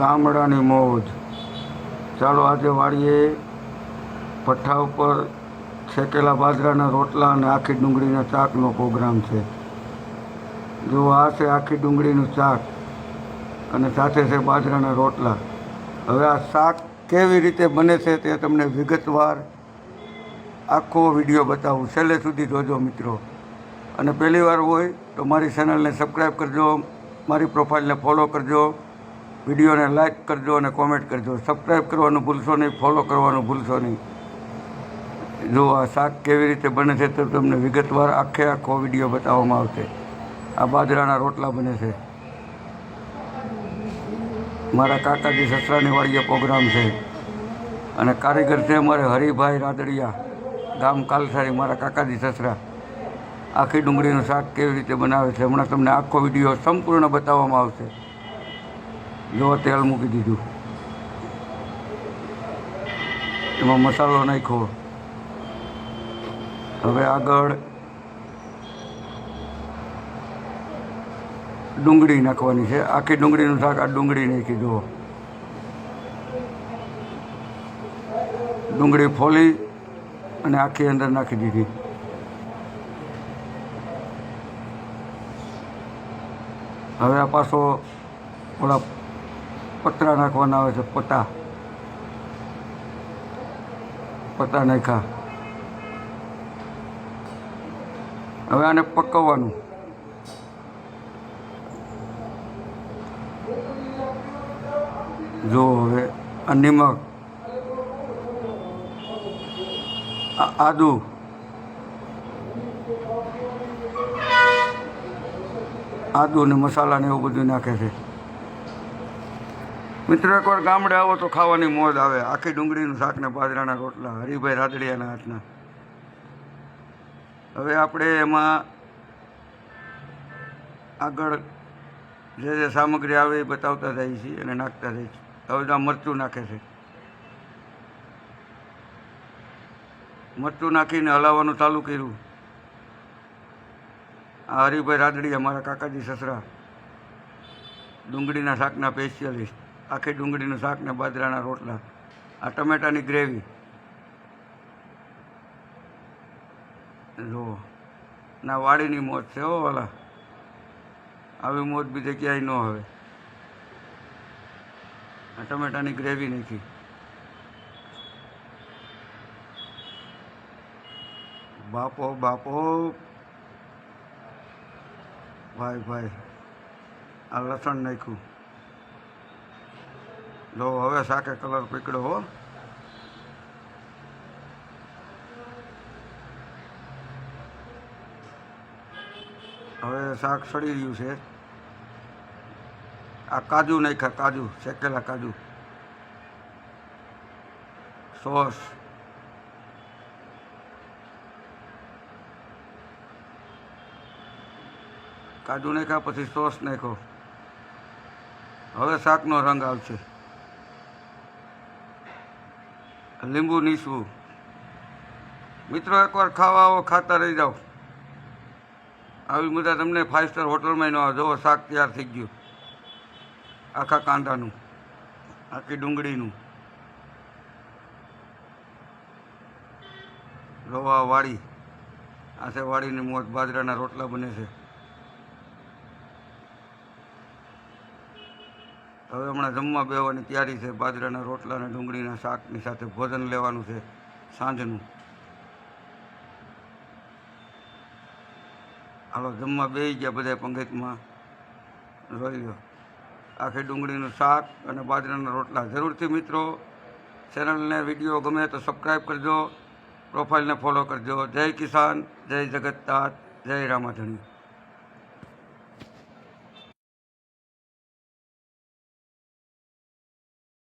ગામડાની મોજ. ચાલો આજે વાળીએ પઠ્ઠા ઉપર શેકેલા બાજરાના રોટલા અને આખી ડુંગળીના શાકનો પ્રોગ્રામ છે. જો આ છે આખી ડુંગળીનું શાક અને સાથે છે બાજરાના રોટલા. હવે આ શાક કેવી રીતે બને છે તે તમને વિગતવાર આખો વીડિયો બતાવું. છેલ્લે સુધી જોજો મિત્રો. અને પહેલી વાર હોય તો મારી ચેનલને સબસ્ક્રાઈબ કરજો, મારી પ્રોફાઇલને ફોલો કરજો. વિડીયોને લાઇક કરજો અને કોમેન્ટ કરજો. સબસ્ક્રાઈબ કરવાનું ભૂલશો નહીં ફોલો કરવાનું ભૂલશો નહીં. જો આ શાક કેવી રીતે બને છે તો તમને વિગતવાર આખે આખો વીડિયો બતાવવામાં આવશે. આ બાજરાના રોટલા બને છે. મારા કાકાજી સસરાની વાળીએ પ્રોગ્રામ છે. અને કારીગર છે અમારે હરિભાઈ રાદડિયા, ગામ કાલસારી, મારા કાકાજી સસરા. આખી ડુંગળીનું શાક કેવી રીતે બનાવે છે હમણાં તમને આખો વીડિયો સંપૂર્ણ બતાવવામાં આવશે. જો તેલ મૂકી દીધું. એમાં મસાલો નાખ્યો. હવે આગળ ડુંગળી નાખવાની છે. આખી ડુંગળીનું શાક આ ડુંગળી નાખી જુઓ. ડુંગળી ફોલી અને આખી અંદર નાખી દીધી. હવે આ પાછો ઓલા પતરા નાખવાના આવે છે, પતા. પતા નાખ્યા. હવે આને પકવવાનું. જો હવે આ નિમક આદુ આદુ ને મસાલા ને એવું બધું નાખે છે. મિત્રો એકવાર ગામડે આવો તો ખાવાની મોજ આવે. આખી ડુંગળીનું શાક ને બાજરાના રોટલા, હરિભાઈ રાદડિયાના હાથના. હવે આપણે એમાં આગળ જે જે સામગ્રી આવે એ બતાવતા જઈએ છીએ અને નાખતા જઈએ છીએ. હવે તો મરચું નાખે છે. મરચું નાખીને હલાવવાનું ચાલુ કર્યું. આ હરિભાઈ રાદડી અમારા કાકાજી સસરા, ડુંગળીના શાકના સ્પેશિયલિસ્ટ આખી ડુંગળીનું શાક ને બાજરાના રોટલા, આ ટમેટાની ગ્રેવી. જુઓ, ના વાડીની મોજ છે હો વાલા. આવી મોજ બીજે ક્યાંય ન આવે. આ ટમેટાની ગ્રેવી નાખી બાપો બાપો. ભાઈ ભાઈ, આ લસણ નાખ્યું. જો હવે શાકે કલર પકડ્યો હો. હવે શાક સડી રહ્યું છે. આ કાજુ નાખ્યા, કાજુ, શેકેલા કાજુ. સોસ. કાજુ નાખ્યા, પછી સોસ નાખ્યો. હવે શાકનો રંગ આવશે. લીંબુ નીસવું. મિત્રો, એકવાર ખાવા આવો, ખાતા રહી જાઓ. આવી મજા તમને ફાઇવ સ્ટાર હોટલમાં ન જોવો શાક તૈયાર થઈ ગયું. આખા કાંદાનું, આખી ડુંગળીનું. રવા વાળી આ છે વાડીની મોત બાજરાના રોટલા બને છે. હવે હમણાં જમવા બેવાની તૈયારી છે, બાજરાના રોટલા અને ડુંગળીના શાકની સાથે ભોજન લેવાનું છે સાંજનું. હાલો, જમવા બેસી ગયા બધા પંગતમાં. જોઈ લો આખી ડુંગળીનું શાક અને બાજરાના રોટલા. જરૂરથી મિત્રો, ચેનલને વીડિયો ગમે તો સબસ્ક્રાઈબ કરજો, પ્રોફાઇલને ફોલો કરજો. જય કિસાન, જય જગતનાથ, જય રામાધણી.